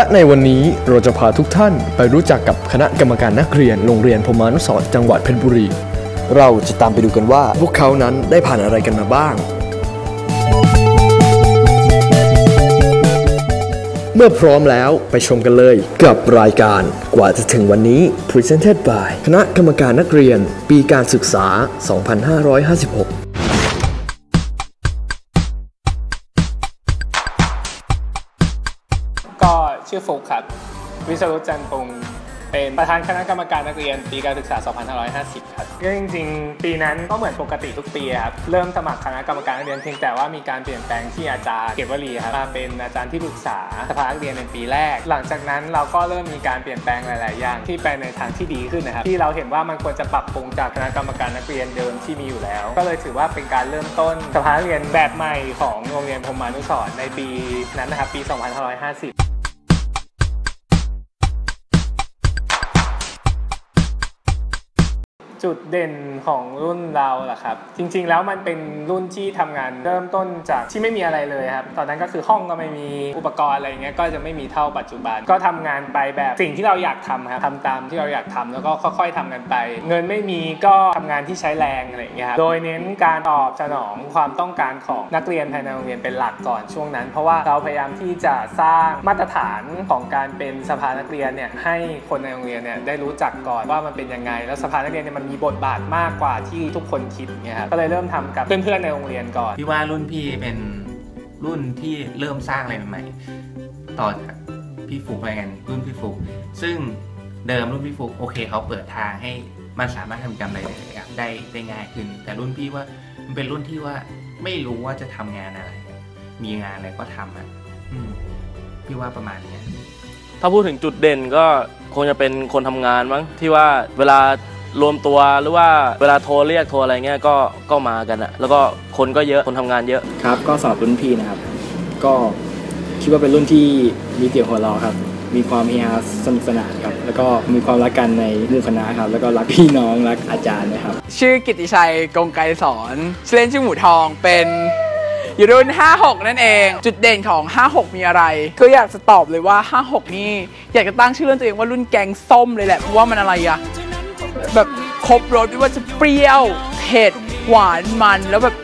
และในวันนี้เราจะพาทุกท่านไปรู้จักกับคณะกรรมการนักเรียนโรงเรียนพมานุสรจังหวัดเพชรบุรี เราจะตามไปดูกันว่า พวกเขานั้นได้ผ่านอะไรกันมาบ้าง เมื่อพร้อมแล้วไปชมกันเลยกับรายการกว่าจะถึงวันนี้ Presented by คณะกรรมการนักเรียน ปีการศึกษา 2556 กับวิศรุตจันทร์ปงเป็นประธานคณะกรรมการนักเรียนปีการศึกษา 2550 ครับก็จริงๆ ปีนั้นก็เหมือนปกติทุกปีครับ เริ่มสมัครคณะกรรมการนักเรียนเพียงแต่ว่ามีการเปลี่ยนแปลงที่อาจารย์เกตวลีครับมาเป็นอาจารย์ที่ปรึกษาสภานักเรียนในปีแรก หลังจากนั้นเราก็เริ่มมีการเปลี่ยนแปลงหลาย ๆ อย่างที่ไปในทางที่ดีขึ้นนะครับ ที่เราเห็นว่ามันควรจะปรับปรุงจากคณะกรรมการนักเรียนเดิมที่มีอยู่แล้ว ก็เลยถือว่าเป็นการเริ่มต้นสภานักเรียนแบบใหม่ของโรงเรียนพรมานุสรในปีนั้นนะครับปี 2550 จุดเด่นของรุ่นเราล่ะครับ จริง ๆ แล้วมันเป็นรุ่นที่ทำงานเริ่มต้นจากที่ไม่มีอะไรเลยครับ ตอนนั้นก็คือห้องก็ไม่มีอุปกรณ์อะไรเงี้ยก็จะไม่มีเท่าปัจจุบัน ก็ทำงานไปแบบสิ่งที่เราอยากทำครับทำตามที่เราอยากทำแล้วก็ค่อยๆทำกันไป เงินไม่มีก็ทำงานที่ใช้แรงอะไรเงี้ยครับโดยเน้นการตอบสนองความต้องการของนักเรียนภายในโรงเรียนเป็นหลักก่อนช่วงนั้น เพราะว่าเราพยายามที่จะสร้างมาตรฐานของการเป็นสภานักเรียนเนี่ยให้คนในโรงเรียนเนี่ยได้รู้จักก่อนว่ามันเป็นยังไงแล้วสภานักเรียนเนี่ยมันมีบทบาทมากกว่าที่ทุกคนคิดเนี่ยครับก็เลยเริ่มทำกับเพื่อนๆในโรงเรียนก่อนพี่ว่ารุ่นพี่เป็นรุ่นที่เริ่มสร้างอะไรใหม่ๆต่อจากพี่ฟุกอะไรกันรุ่นพี่ฟุกซึ่งเดิมรุ่นพี่ฟุกโอเคเขาเปิดทางให้มันสามารถทำกิจกรรมอะไรหลายๆอย่างได้ได้ง่ายขึ้น แต่รุ่นพี่ว่ามันเป็นรุ่นที่ว่าไม่รู้ว่าจะทำงานอะไร มีงานอะไรก็ทำอะอืมพี่ว่าประมาณเนี้ยถ้าพูดถึงจุดเด่นก็คงจะเป็นคนทำงานมั้งที่ว่าเวลา รวมตัวหรือว่าเวลาโทรเรียกโทรอะไรเงี้ยก็ก็มากันอะแล้วก็คนก็เยอะคนทำงานเยอะ ครับ ก็สำหรับรุ่นพี่นะครับ ก็คิดว่าเป็นรุ่นที่มีเสียงหัวเราะครับ มีความเฮฮาสนุกสนานครับ แล้วก็มีความรักกันในหมู่คณะครับ แล้วก็รักพี่น้องรักอาจารย์นะครับ ชื่อกิตติชัยกงไกรสอนชื่อเล่นชื่อหมูทองเป็นอยู่รุ่น 56 นั่นเอง จุดเด่นของ 56 มีอะไร ก็อยากจะตอบเลยว่า 56 นี่ อยากจะตั้งชื่อเรื่องตัวเองว่ารุ่นแกงส้มเลยแหละเพราะว่ามันอะไรอะ แบบครบรสไม่ว่าจะเปรี้ยวเผ็ดหวานมันแล้วแบบ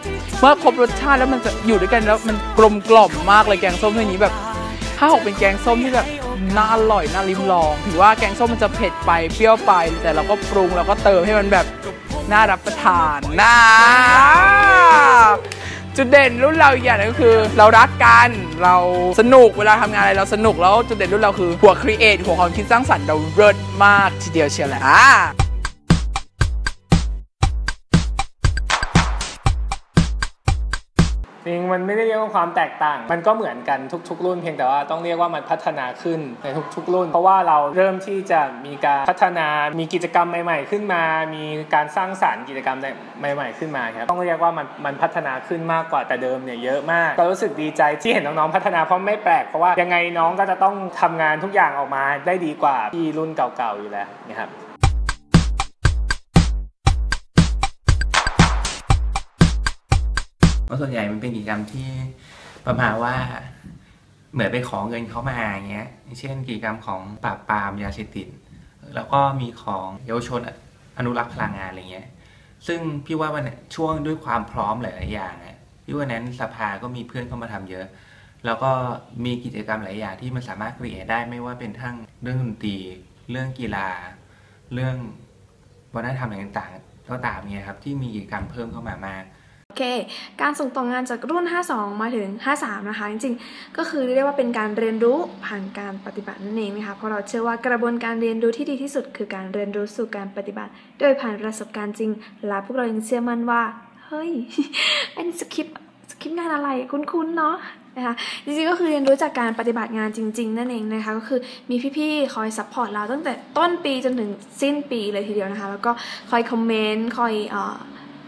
เมื่อครบรสชาติแล้วมันจะอยู่ด้วยกันแล้วมันกลมกล่อมมากเลยแกงส้มตัวนี้แบบ56เป็นแกงส้มที่แบบน่าอร่อยน่าลิ้มลองถือว่าแกงส้มมันจะเผ็ดไปเปรี้ยวไปแต่เราก็ปรุงเราก็เติมให้มันแบบน่ารับประทานนะจุดเด่นรุ่นเราอีกอย่างหนึงก็คือ เรารักกันเราสนุกเวลาทำงานอะไรเราสนุกแล้วจุดเด่นรุ่นเราคือหัวครีเอทหัวความคิดสร้างสรรค์เราเลิศมากทีเดียวเชียวแหละ จริงมันไม่ได้เรียกว่าความแตกต่าง มันก็เหมือนกันทุก ๆ รุ่นเพียงแต่ว่าต้องเรียกว่ามันพัฒนาขึ้นในทุก ๆ รุ่น เพราะว่าเราเริ่มที่จะมีการพัฒนามีกิจกรรมใหม่ ๆ ขึ้นมา มีการสร้างสรรค์กิจกรรมใหม่ ๆ ขึ้นมาครับต้องเรียกว่ามันมันพัฒนาขึ้นมากกว่าแต่เดิมเนี่ยเยอะมากก็รู้สึกดีใจที่เห็นน้องๆพัฒนาเพราะไม่แปลกเพราะว่ายังไงน้องก็จะต้องทำงานทุกอย่างออกมาได้ดีกว่าที่รุ่นเก่าๆอยู่แล้วนะครับ เพราะส่วนใหญ่มันเป็นกิจกรรมที่ประมาณว่าเหมือนไปขอเงินเขามาอย่างเงี้ยเช่นกิจกรรมของปราบปรามยาเสพติดแล้วก็มีของเยาวชนอนุรักษ์พลังงานอะไรเงี้ย ซึ่งพี่ว่ามันช่วงด้วยความพร้อมหลาย ๆ อย่างอะพี่ว่านั้นสภาก็มีเพื่อนเข้ามาทำเยอะ แล้วก็มีกิจกรรมหลายอย่างที่มันสามารถเรียได้ไม่ว่าเป็นทั้งเรื่องดนตรี เรื่องกีฬา เรื่องวัฒนธรรมต่าง ๆ ก็ตามเนี่ยครับที่มีกิจกรรมเพิ่มเข้ามามาก โอเค การส่งต่องานจากรุ่น 52 มาถึง 53 นะคะ จริงๆ ก็คือเรียกว่าเป็นการเรียนรู้ผ่านการปฏิบัตินั่นเองนะคะ เพราะเราเชื่อว่ากระบวนการเรียนรู้ที่ดีที่สุด คือการเรียนรู้สู่การปฏิบัติ โดยผ่านประสบการณ์จริง และพวกเรายังเชื่อมั่นว่า เฮ้ย อันนี้สคริปสคริปงานอะไร คุ้นๆ เนาะนะคะจริงๆ ก็คือเรียนรู้จากการปฏิบัติงานจริง ๆ นั่นเองนะคะ ก็คือมีพี่ๆ คอยซัพพอร์ตเราตั้งแต่ต้นปีจนถึงสิ้นปีเลยทีเดียวนะคะ แล้วก็คอยคอมเมนต์ คอยเอ่อ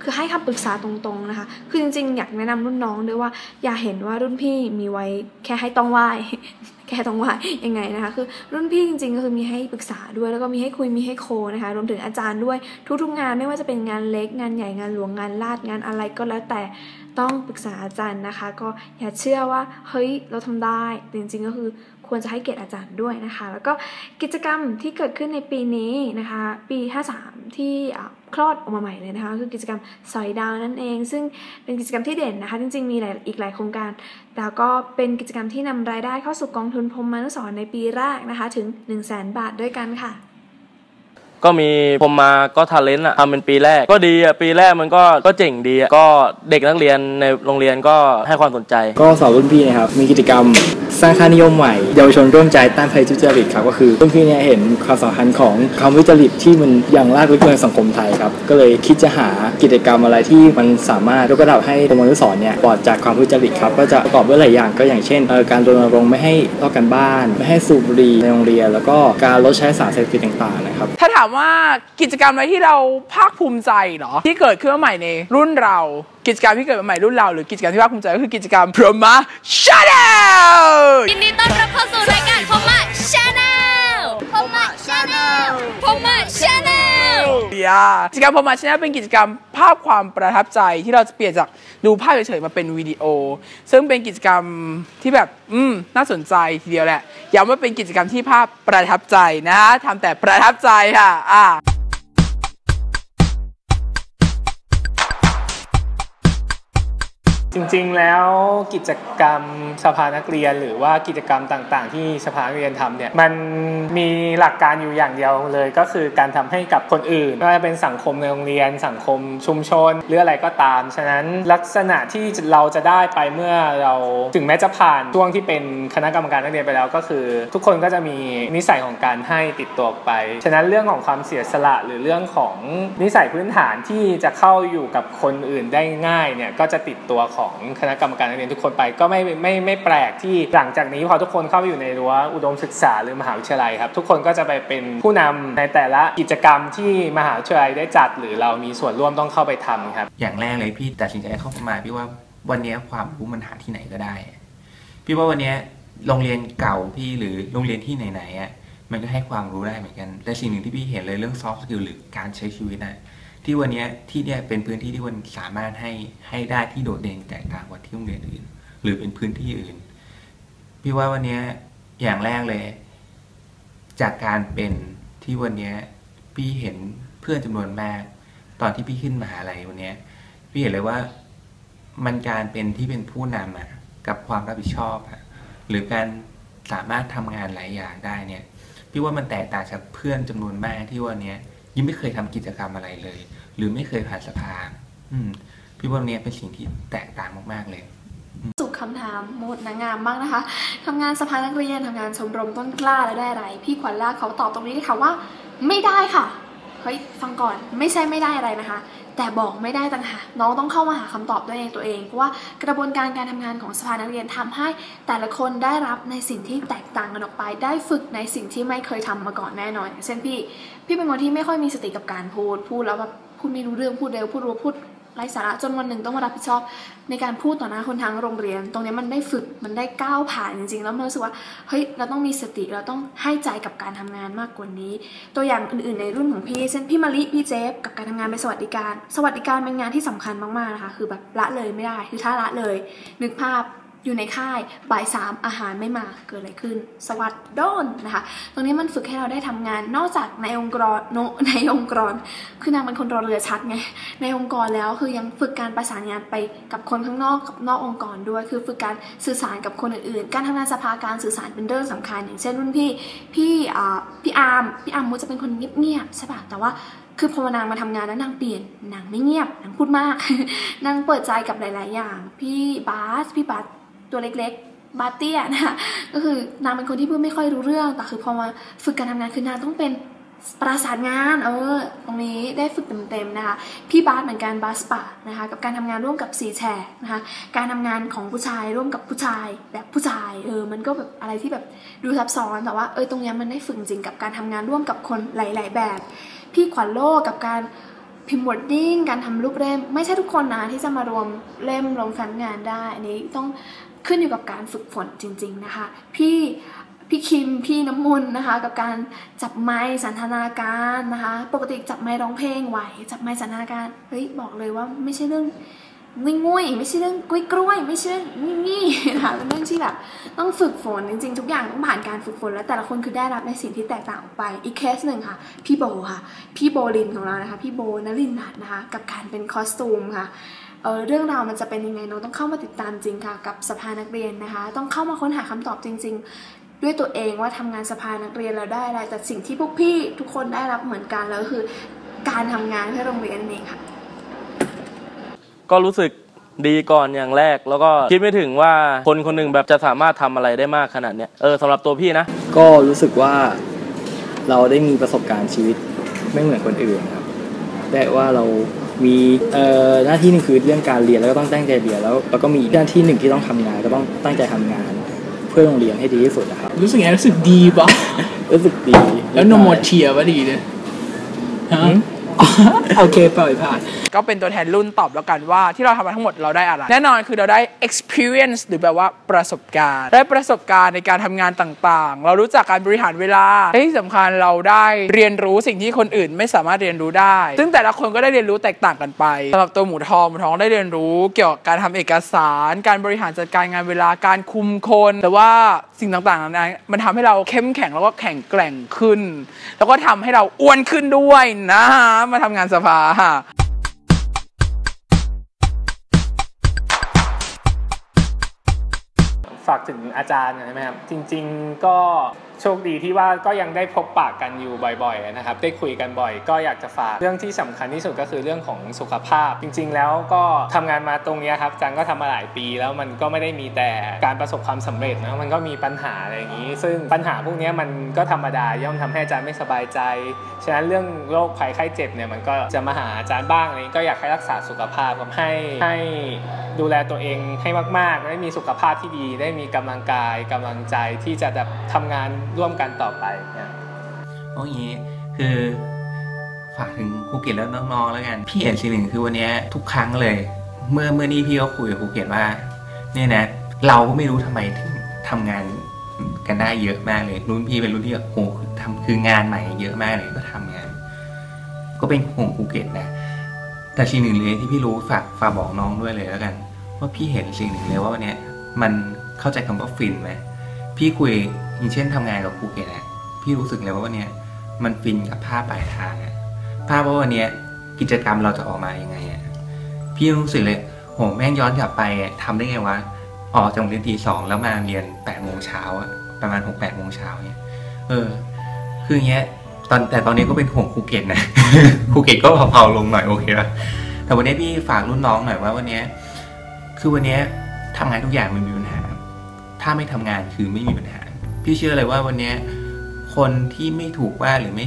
คือให้คำปรึกษาตรงๆนะคะ คือจริงๆ อยากแนะนำรุ่นน้องด้วยว่าอย่าเห็นว่ารุ่นพี่มีไว้แค่ให้ต้องไหว้แค่ต้องไหว้ยังไงนะคะคือรุ่นพี่จริงๆก็คือมีให้ปรึกษาด้วยแล้วก็มีให้คุยมีให้โคนะคะรวมถึงอาจารย์ด้วยทุกๆงานไม่ว่าจะเป็นงานเล็กงานใหญ่งานหลวงงานลาดงานอะไรก็แล้วแต่ต้องปรึกษาอาจารย์นะคะ ก็อย่าเชื่อว่าเฮ้ยเราทำได้จริงๆก็คือ ควรจะให้เกียรติอาจารย์ด้วยนะคะ แล้วก็กิจกรรมที่เกิดขึ้นในปีนี้นะคะ ปี 53 ที่คลอดออกมาใหม่เลยนะคะคือกิจกรรมสอยดาวนั่นเอง ซึ่งเป็นกิจกรรมที่เด่นนะคะ จริงๆ มีหลายอีกหลายโครงการแล้วก็เป็นกิจกรรมที่นำรายได้เข้าสู่กองทุนพรมมานุสรในปีแรกนะคะ ถึง 1 0 0 0 0แบาทด้วยกันค่ะ ก็มีผมมาก็ทาเลนต์อะทำเป็นปีแรก ก็ดีอะปีแรกมันก็ก็เจ๋งดีอะก็เด็กนักเรียนในโรงเรียนก็ให้ความสนใจ ก็สอบรุ่นพี่นะครับ มีกิจกรรมสร้างค่านิยมใหม่เยาวชนร่วมใจต้านภัยทุจริตครับก็คือรุ่นพี่เนี่ยเห็นความสำคัญของความทุจริตที่มันอย่างลากลึกในสังคมไทยครับก็เลยคิดจะหากิจกรรมอะไรที่มันสามารถยกระดับให้กรมอนุสรณ์เนี่ยปลอดจากความทุจริตครับก็จะประกอบด้วยหลายอย่างก็อย่างเช่นเอ่อการรณรงค์ไม่ให้ลอกกันบ้าน ไม่ให้สูบบุหรี่ในโรงเรียน แล้วก็การลดใช้สารเสพติดต่างๆนะครับถ้าถามว่ากิจกรรมอะไรที่เราภาคภูมิใจเหรอที่เกิดขึ้นมาใหม่ในรุ่นเรา กิจกรรมที่เกิดมาใหม่รุ่นเรา หรือกิจกรรมที่ภาคภูมิใจก็คือกิจกรรม Proma Channel ยินดีต้อนรับเข้าสู่รายการพมะชาแนลพมะชาแนลพมะชาแนลเดียกิจกรรมพมาชนะเป็นกิจกรรมภาพความประทับใจที่เราจะเปลี่ยนจาก ดูภาพเฉยๆมาเป็นวิดีโอ ซึ่งเป็นกิจกรรมที่แบบอืมน่าสนใจทีเดียวแหละย้ำว่าเป็นกิจกรรมที่ภาพประทับใจนะฮะทำแต่ประทับใจค่ะอ่า จริงๆแล้วกิจกรรมสภานักเรียน หรือว่ากิจกรรมต่างๆ ที่สภานักเรียนทำเนี่ยมันมีหลักการอยู่อย่างเดียวเลย ก็คือการทำให้กับคนอื่นไม่ว่าจะเป็นสังคมในโรงเรียน สังคมชุมชนหรืออะไรก็ตาม ฉะนั้นลักษณะที่เราจะได้ไปเมื่อเราถึงแม้จะผ่านช่วงที่เป็นคณะกรรมการนักเรียนไปแล้วก็คือ ทุกคนก็จะมีนิสัยของการให้ติดตัวไป ฉะนั้นเรื่องของความเสียสละหรือเรื่องของนิสัยพื้นฐานที่จะเข้าอยู่กับคนอื่นได้ง่ายเนี่ยก็จะติดตัวของคณะกรรมการนักเรียนทุกคนไป ก็ไม่ไม่ไม่แปลกที่หลังจากนี้พอทุกคนเข้าไปอยู่ในรั้วอุดมศึกษาหรือมหาวิทยาลัยครับ ทุกคนก็จะไปเป็นผู้นำในแต่ละกิจกรรมที่มหาวิทยาลัยได้จัด หรือเรามีส่วนร่วมต้องเข้าไปทำครับ อย่างแรกเลยพี่ตัดสินใจเข้ามาพี่ว่าวันนี้ความรู้มันหาที่ไหนก็ได้ พี่ว่าวันนี้โรงเรียนเก่าพี่หรือโรงเรียนที่ไหนๆอะมันก็ให้ความรู้ได้เหมือนกัน แต่สิ่งหนึ่งที่พี่เห็นเลยเรื่อง soft skill หรือการใช้ชีวิตนะ ที่วันนี้ที่เนี่ยเป็นพื้นที่ที่วันสามารถให้ให้ได้ที่โดดเด่นแตกต่างกว่าที่โรงเรียนอื่น หรือเป็นพื้นที่อื่น พี่ว่าวันนี้อย่างแรกเลย จากการเป็นที่วันนี้พี่เห็นเพื่อนจำนวนมาก ตอนที่พี่ขึ้นมหาลัยวันนี้พี่เห็นเลยว่ามันการเป็นที่เป็นผู้นำอะกับความรับผิดชอบอะหรือการสามารถทำงานหลายอย่างได้เนี่ย พี่ว่ามันแตกต่างจากเพื่อนจำนวนมากที่วันนี้ ยิ่งไม่เคยทำกิจกรรมอะไรเลย หรือไม่เคยผ่านสภา อืม พี่ว่าเนี้ยเป็นสิ่งที่แตกต่างมากๆเลยสู่คำถามโหมดนางงามมากนะคะทำงานสภานักเรียนทำงานชมรมต้นกล้าแล้วได้อะไร พี่ขวัญล่าเขาตอบตรงนี้เลยค่ะว่า ไม่ได้ค่ะ ฮ้ยฟังก่อนไม่ใช่ไม่ได้อะไรนะคะ แต่บอกไม่ได้ต่างหากน้องต้องเข้ามาหาคำตอบด้วยเองตัวเองเพราะว่ากระบวนการการทำงานของสภานักเรียนทำให้แต่ละคนได้รับในสิ่งที่แตกต่างกันออกไป ได้ฝึกในสิ่งที่ไม่เคยทำมาก่อนแน่นอนอย่างเช่นพี่ พี่เป็นคนที่ไม่ค่อยมีสติกับการพูดพูดแล้วแบบพูดไม่รู้เรื่องพูดเร็วพูดรัวพูด ไร้สาระจนวันหนึ่งต้องมารับผิดชอบ ในการพูดต่อหน้าคนทั้งโรงเรียน ตรงนี้มันได้ฝึกมันได้ก้าวผ่านจริงๆ แล้วมันรู้สึกว่าเฮ้ยเราต้องมีสติเราต้องให้ใจกับการทำงานมากกว่านี้ ตัวอย่างอื่นๆในรุ่นของพี่เช่นพี่มะลิพี่เจฟกับการทำงานเป็นสวัสดิการ สวัสดิการเป็นงานที่สำคัญมากๆนะคะคือแบบละเลยไม่ได้คือถ้าละเลย นึกภาพ อยู่ในค่ายบ่ายสามอาหารไม่มาเกิดอะไรขึ้น สวัสดโดนนะคะ ตรงนี้มันฝึกให้เราได้ทำงานนอกจากในองค์กรในองค์กร คือนางเป็นคนรอเรือชัดไงในองค์กรแล้วคือยังฝึกการประสานงานไปกับคนข้างนอกกับนอกองค์กรด้วย คือฝึกการสื่อสารกับคนอื่นๆ การทำงานสภาการสื่อสารเป็นเรื่องสำคัญ อย่างเช่นรุ่นพี่พี่อ่าพี่อาร์มพี่อาร์มมุจะเป็นคนเงียบๆใช่ปะแต่ว่าคือพอนางมาทำงานแล้วนางเปลี่ยนนางไม่เงียบนางพูดมากนางเปิดใจกับหลาย ๆ อย่าง พี่บาสพี่บาส ตัวเล็กๆ บาเตียนะคะก็คือนางเป็นคนที่พูดไม่ค่อยรู้เรื่อง แต่คือพอมาฝึกการทำงานคือนางต้องเป็นประสานงาน เออ ตรงนี้ได้ฝึกเต็มๆนะคะ พี่บาสเหมือนกันบาสปานะคะ กับการทำงานร่วมกับสีแชร์นะคะ การทำงานของผู้ชายร่วมกับผู้ชายแบบผู้ชาย เออ มันก็แบบอะไรที่แบบดูซับซ้อน แต่ว่า เออ ตรงนี้มันได้ฝึกจริงกับการทำงานร่วมกับคนหลาย ๆ แบบ พี่ขวัญโลกกับการพิมพ์วอร์ดดิ้งการทำรูปเล่ม ไม่ใช่ทุกคนนะที่จะมารวมเล่มลงแฟ้มงานได้ อันนี้ต้อง ขึ้นอยู่กับการฝึกฝนจริง ๆนะคะ พี่พี่คิมพี่น้ำมนต์นะคะ กับการจับไม้สันทนาการนะคะ ปกติจับไม้ร้องเพลงไหวจับไม้สันทนาการเฮ้ยบอกเลยว่าไม่ใช่เรื่องงุยๆไม่ใช่เรื่องกล้วยกล้วยไม่ใช่เรื่องนี่ๆนะคะเป็นเรื่องที่แบบต้องฝึกฝนจริงๆ ทุกอย่างต้องผ่านการฝึกฝนแล้วแต่ละคนคือได้รับในสิ่งที่แตกต่างออกไปอีกเคสหนึ่งค่ะ พี่โบค่ะ พี่โบลินของเรานะคะ พี่โบนลินทัศน์นะคะ กับการเป็นคอสตูมค่ะ เออเรื่องราวมันจะเป็นยังไงน้องต้องเข้ามาติดตามจริงค่ะ กับสภานักเรียนนะคะ ต้องเข้ามาค้นหาคำตอบจริง ๆ ด้วยตัวเองว่าทำงานสภานักเรียนแล้วได้อะไรแต่สิ่งที่พวกพี่ทุกคนได้รับเหมือนกันแล้วก็คือ การทำงานเพื่อโรงเรียนนั่นเองค่ะ ก็รู้สึกดีก่อนอย่างแรก แล้วก็คิดไม่ถึงว่าคนคนหนึ่งแบบจะสามารถทำอะไรได้มากขนาดเนี้ยเออสำหรับตัวพี่นะ ก็รู้สึกว่าเราได้มีประสบการณ์ชีวิตไม่เหมือนคนอื่นครับแต่ว่าเรา มีเอ่อหน้าที่หนึ่งคือเรื่องการเรียนแล้วก็ต้องตั้งใจเรียนแล้วแล้วก็มีหน้าที่หนึ่งที่ต้องทำงาน ก็ต้องตั้งใจทำงาน เพื่อโรงเรียนให้ดีที่สุดนะครับ รู้สึกไงรู้สึกดีปะรู้สึกดี แล้วโนโมเทียปะดีเลยฮะ โอเคปล่อยผ่าน ก็เป็นตัวแทนรุ่นตอบแล้วกันว่าที่เราทำมาทั้งหมดเราได้อะไร แน่นอนคือเราได้ experience หรือแบบว่าประสบการณ์ ได้ประสบการณ์ในการทำงานต่างๆ เรารู้จักการบริหารเวลาและที่สำคัญเราได้เรียนรู้สิ่งที่คนอื่นไม่สามารถเรียนรู้ได้ ซึ่งแต่ละคนก็ได้เรียนรู้แตกต่างกันไปสำหรับตัวหมูทองหมูทองได้เรียนรู้เกี่ยวกับการทำเอกสาร การบริหารจัดการงานเวลาการคุมคนแต่ว่าสิ่งต่างๆนั้นมันทำให้เราเข้มแข็งแล้วก็แข็งแกร่งขึ้น แล้วก็ทำให้เราอ้วนขึ้นด้วยนะฮะมาทำงานสภาฝากถึงอาจารย์หน่อยได้ไหมครับ จริง ๆ ก็ โชคดีที่ว่าก็ยังได้พบปากกันอยู่บ่อยๆนะครับได้คุยกันบ่อย ก็อยากจะฝากเรื่องที่สำคัญที่สุดก็คือเรื่องของสุขภาพ จริง ๆ แล้วก็ทำงานมาตรงนี้ครับจารย์ก็ทำมาหลายปีแล้วมันก็ไม่ได้มีแต่การประสบความสำเร็จนะมันก็มีปัญหาอะไรอย่างนี้ ซึ่งปัญหาพวกนี้มันก็ธรรมดาย่อมทำให้อาจารย์ไม่สบายใจ ฉะนั้นเรื่องโรคภัยไข้เจ็บเนี่ยมันก็จะมาหาอาจารย์บ้างอะไรอย่างนี้ก็อยากให้รักษาสุขภาพกับให้ให้ ดูแลตัวเองให้มาก ๆ ได้มีสุขภาพที่ดี ได้มีกำลังกายกำลังใจที่จะแบบทำงานร่วมกันต่อไปเนี่ยโอ้ยคือฝากถึงครูเกตแล้วน้องๆแล้วกัน พี่เห็นสิ่งหนึ่งคือวันนี้ทุกครั้งเลย เมื่อเมื่อนี้พี่ก็คุยกับครูเกตว่าเนี่ยนะ เราก็ไม่รู้ทำไมถึงทำงานกันได้เยอะมากเลยรุ่นพี่เป็นรุ่นที่แบบโอ้โหทำคืองานใหม่เยอะมากเลยก็ทำงาน ก็เป็นห่วงครูเกตนะแต่สิ่งหนึ่งเลยที่พี่รู้ฝากฝากบอกน้องด้วยเลยแล้วกัน ว่าพี่เห็นสิ่งหนึ่งเลยว่าวันนี้มันเข้าใจคำว่าฟินไหมพี่คุยอย่างเช่นทำงานกับครูเกตอะพี่รู้สึกเลยว่าวันนี้มันฟินกับภาพปลายทางอะภาพว่าวันนี้กิจกรรมเราจะออกมายังไงอะพี่รู้สึกเลยโหแม่งย้อนกลับไปอะทำได้ไงวะออกจากโรงเรียนทีสองแล้วมาเรียนแปดโมงเช้าอะประมาณหกแปดโมงเช้าเนี่ยเออ คืออย่างเงี้ยตอนแต่ตอนนี้ก็เป็นห่วงครูเกตนะครูเกตก็เผาๆลงหน่อยโอเคป่ะแต่วันนี้พี่ฝากรุ่นน้องหน่อยว่าวันนี้ คือวันนี้ยทำงานทุกอย่างมันมีปัญหา ถ้าไม่ทำงานคือไม่มีปัญหา พี่เชื่อเลยว่าวันนี้คนที่ไม่ถูกว่าหรือไม่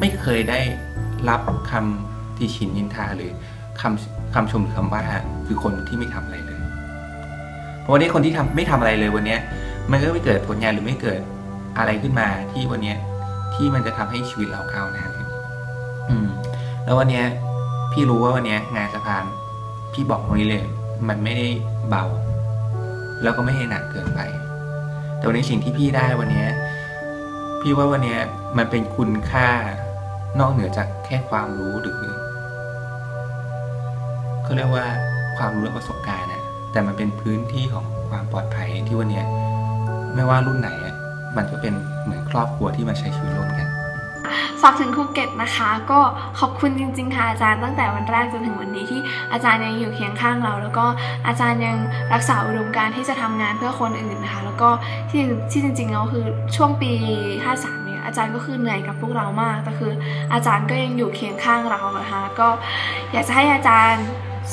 ไม่เคยได้รับคำติชินนินทาหรือคำคำชมหรือคำว่าคือคนที่ไม่ทำอะไรเลย เพราะวันนี้คนที่ทำไม่ทำอะไรเลยวันนี้มันก็ไม่เกิดผลงานหรือไม่เกิดอะไรขึ้นมาที่วันนี้ที่มันจะทำให้ชีวิตเราก้าวหน้าขึ้นอืม แล้ววันนี้พี่รู้ว่าวันนี้งานสะพานพี่บอกตรงนี้เลย มันไม่ได้เบา แล้วก็ไม่ให้หนักเกินไป แต่วันนี้สิ่งที่พี่ได้วันนี้ พี่ว่าวันนี้มันเป็นคุณค่านอกเหนือจากแค่ความรู้หรือเขาเรียกว่าความรู้และประสบการณ์นะแต่มันเป็นพื้นที่ของความปลอดภัยที่วันนี้ไม่ว่ารุ่นไหนมันก็เป็นเหมือนครอบครัวที่มาใช้ชีวิตร่วมกัน ฝากถึงครูเกตนะคะ ก็ขอบคุณจริงๆค่ะอาจารย์ตั้งแต่วันแรกจนถึงวันนี้ที่อาจารย์ยังอยู่เคียงข้างเรา แล้วก็อาจารย์ยังรักษาอุดมการที่จะทำงานเพื่อคนอื่นนะคะ แล้วก็ที่ที่จริงๆแล้วคือช่วงปี 53เนี่ยอาจารย์ก็คือเหนื่อยกับพวกเรามาก แต่คืออาจารย์ก็ยังอยู่เคียงข้างเรานะคะก็อยากจะให้อาจารย์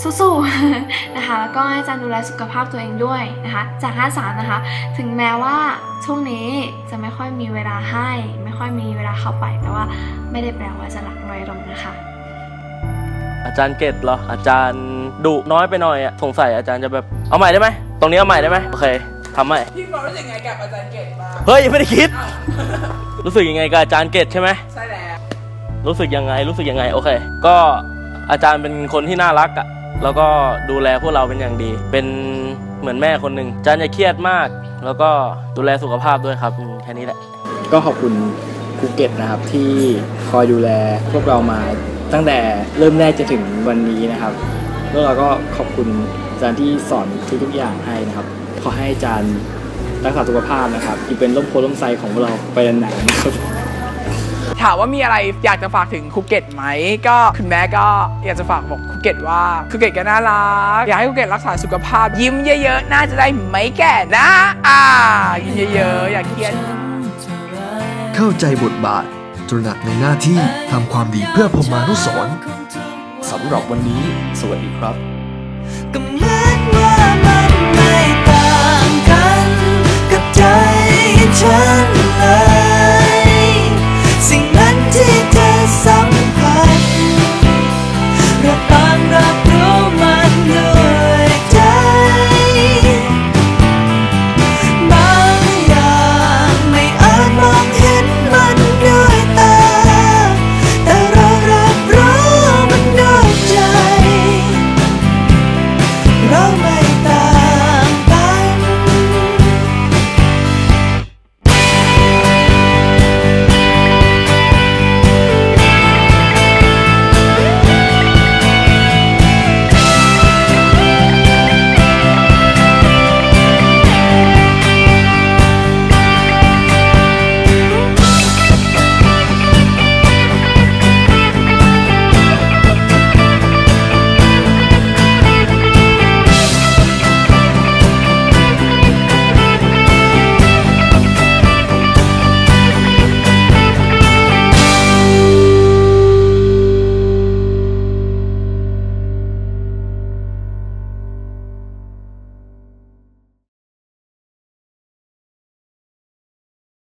สู้ๆนะคะแล้วก็ให้อาจารย์ดูแลสุขภาพตัวเองด้วยนะคะ จาก 53 นะคะ ถึงแม้ว่าช่วงนี้จะไม่ค่อยมีเวลาให้ ไม่ค่อยมีเวลาเข้าไป แต่ว่าไม่ได้แปลว่าจะหลักน้อยลงนะคะอาจารย์เกตเหรอ อาจารย์ดุน้อยไปหน่อยอะสงสัยอาจารย์จะแบบเอาใหม่ได้ไหมตรงนี้เอาใหม่ได้ไหมโอเคทำใหม่พี่ความรู้สึกไงกับอาจารย์เกตบ้างเฮ้ยยังไม่ได้คิด รู้สึกยังไงกับอาจารย์เกตใช่ไหมใช่แล้วรู้สึกยังไงรู้สึกยังไงโอเค ก็อาจารย์เป็นคนที่น่ารักอะ แล้วก็ดูแลพวกเราเป็นอย่างดี เป็นเหมือนแม่คนหนึ่งจารย์อย่าเครียดมาก แล้วก็ดูแลสุขภาพด้วยครับแค่นี้แหละ ก็ขอบคุณครูเกตนะครับที่คอยดูแลพวกเรามาตั้งแต่เริ่มแรกจนถึงวันนี้นะครับแล้วเราก็ขอบคุณอาจารย์ที่สอนทุกๆอย่างให้นะครับ ขอให้อาจารย์รักษาสุขภาพนะครับอยู่เป็นร่มโพล่มไทรของเราไปนานๆนะครับ ถามว่ามีอะไรอยากจะฝากถึงครูเกตไหมก็คุณแม่ก็อยากจะฝากบอกครูเกตว่าครูเกตก็น่ารักอยากให้ครูเกตรักษาสุขภาพ ยิ้มเยอะๆน่าจะได้ไม่แก่นะอ่ายิ้มเยอะๆอย่าเครียดเข้าใจบทบาทตระหนักในหน้าที่ทำความดีเพื่อพรหมานุสรณ์สำหรับวันนี้ สวัสดีครับก็เหมือนว่ามันไม่ต่างกันกับใจฉัน สัมผัสรักบางรัก